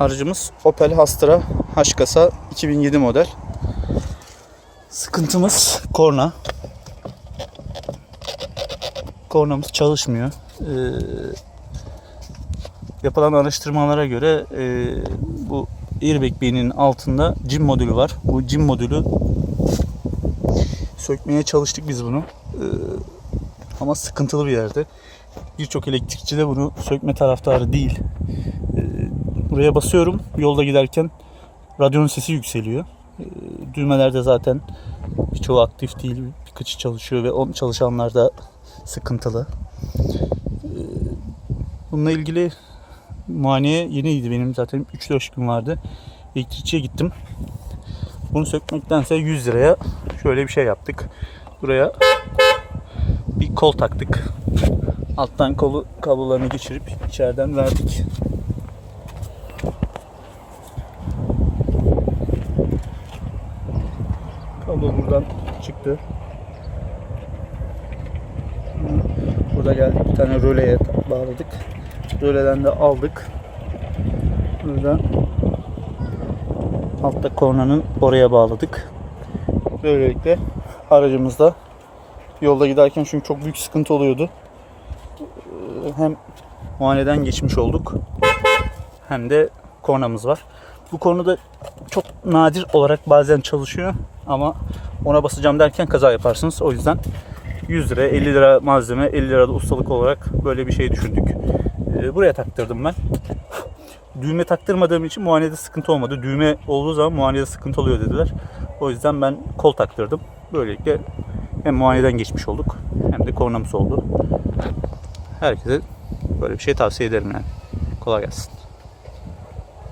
Aracımız Opel Astra H kasa 2007 model. Sıkıntımız korna. Kornamız çalışmıyor. Ee, yapılan araştırmalara göre e, bu airbag beyninin altında CIM modülü var. Bu CIM modülü sökmeye çalıştık biz bunu. Ee, ama sıkıntılı bir yerde. Birçok elektrikçi de bunu sökme taraftarı değil. Buraya basıyorum. Yolda giderken radyonun sesi yükseliyor. Ee, düğmelerde zaten birçoğu aktif değil. Birkaçı çalışıyor ve on çalışanlar da sıkıntılı. Ee, bununla ilgili muayeneye yeniydi benim zaten 3-4 gün vardı. Elektrikçiye gittim. Bunu sökmektense 100 liraya şöyle bir şey yaptık. Buraya bir kol taktık. Alttan kolu kablolarını geçirip içeriden verdik. Kablo buradan çıktı. Burada geldik bir tane röleye bağladık. Röleden de aldık. Burada altta kornanın oraya bağladık. Böylelikle aracımızda yolda giderken çünkü çok büyük sıkıntı oluyordu. Ee, Hem muayeneden geçmiş olduk hem de kornamız var. Bu konuda çok nadir olarak bazen çalışıyor ama ona basacağım derken kaza yaparsınız. O yüzden 100 lira, 50 lira malzeme, 50 lira da ustalık olarak böyle bir şey düşündük. Ee, Buraya taktırdım ben. Düğme taktırmadığım için muayenede sıkıntı olmadı. Düğme olduğu zaman muayenede sıkıntı oluyor dediler. O yüzden ben kol taktırdım. Böylelikle hem muayeneden geçmiş olduk hem de kornamız oldu. Herkese böyle bir şey tavsiye ederim yani. Kolay gelsin.